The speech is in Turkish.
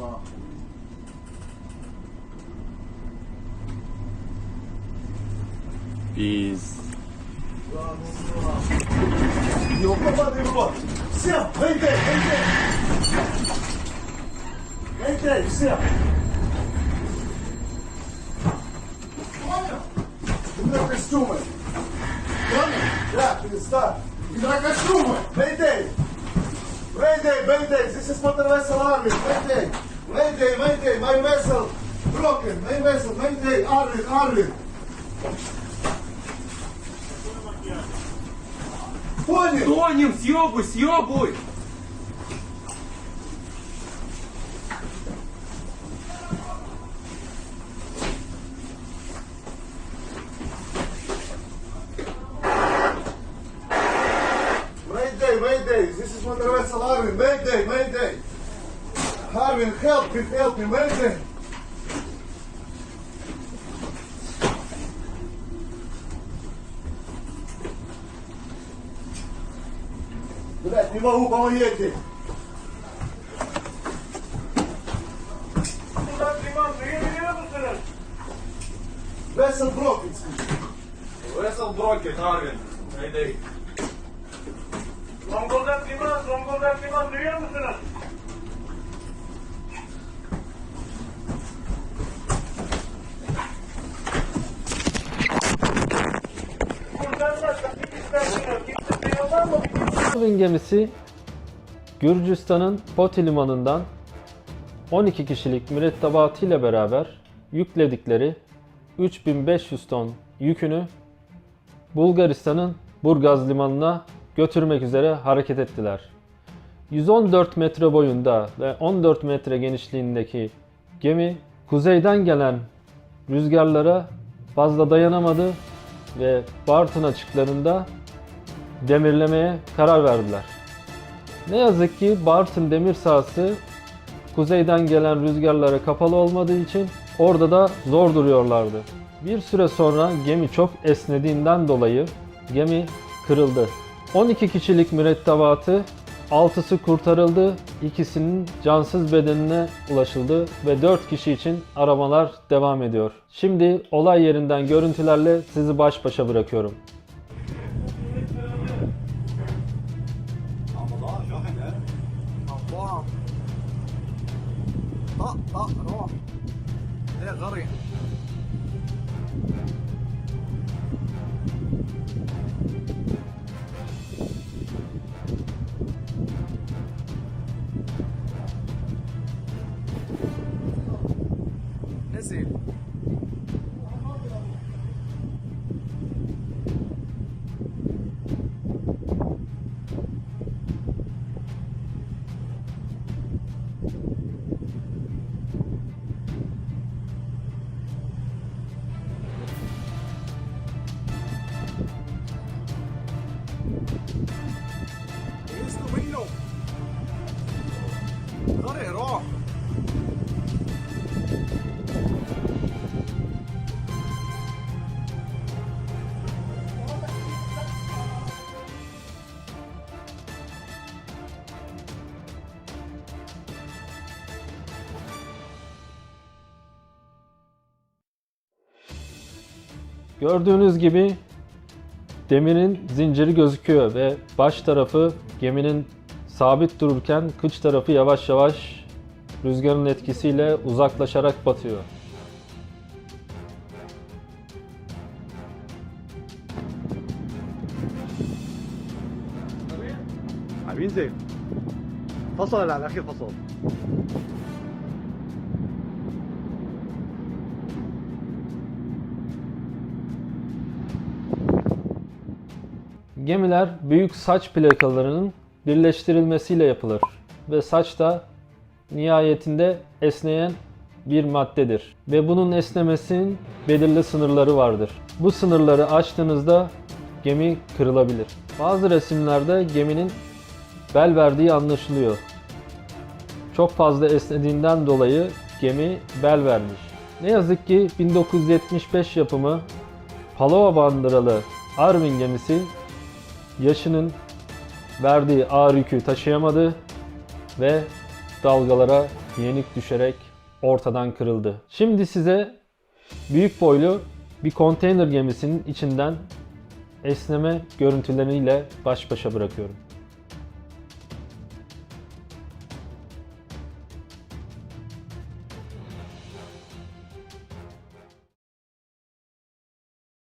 нахуй. Пиз. Да, ну, Ёлка, падай в бот. Все, выйдай, выйдай. Выйдай, все. Понял? Ты меня костюмы. Понял? Да, пизда. Игра костюмы. Выйдай. Бейдей, бейдей, здесь я смотрю весь салами, бейдей. Mayday! Mayday! My vessel broken! My vessel! Mayday! Arvin! Arvin! Понял? Тонем, съебуй, съебуй! Mayday, Mayday, this is motor vessel Arvin. Mayday, Mayday. Arvin, help me, help me, Mayday. Блять, не могу, помогите. Vessel broken. Vessel broken, Arvin. Mayday. Zonguldak liman, Zonguldak liman duyuyor musunuz? Arvin gemisi Gürcistan'ın Poti limanından 12 kişilik mürettebatı ile beraber yükledikleri 3500 ton yükünü Bulgaristan'ın Burgaz limanına götürmek üzere hareket ettiler. 114 metre boyunda ve 14 metre genişliğindeki gemi kuzeyden gelen rüzgarlara fazla dayanamadı ve Bartın açıklarında demirlemeye karar verdiler. Ne yazık ki Bartın demir sahası kuzeyden gelen rüzgarlara kapalı olmadığı için orada da zor duruyorlardı. Bir süre sonra gemi çok esnediğinden dolayı gemi kırıldı. 12 kişilik mürettebatı 6'sı kurtarıldı, ikisinin cansız bedenine ulaşıldı ve 4 kişi için aramalar devam ediyor. Şimdi olay yerinden görüntülerle sizi baş başa bırakıyorum. طق طق روح إيه غري. Gördüğünüz gibi demirin zinciri gözüküyor ve baş tarafı geminin sabit dururken kıç tarafı yavaş yavaş rüzgarın etkisiyle uzaklaşarak batıyor. بينزل فصل على الاخير فصل Gemiler büyük saç plakalarının birleştirilmesiyle yapılır ve saç da nihayetinde esneyen bir maddedir ve bunun esnemesinin belirli sınırları vardır. Bu sınırları aştığınızda gemi kırılabilir. Bazı resimlerde geminin bel verdiği anlaşılıyor. Çok fazla esnediğinden dolayı gemi bel vermiş. Ne yazık ki 1975 yapımı Palova bandıralı Arvin gemisi yaşının verdiği ağır yükü taşıyamadı ve dalgalara yenik düşerek ortadan kırıldı. Şimdi size büyük boylu bir konteyner gemisinin içinden esneme görüntüleriyle baş başa bırakıyorum.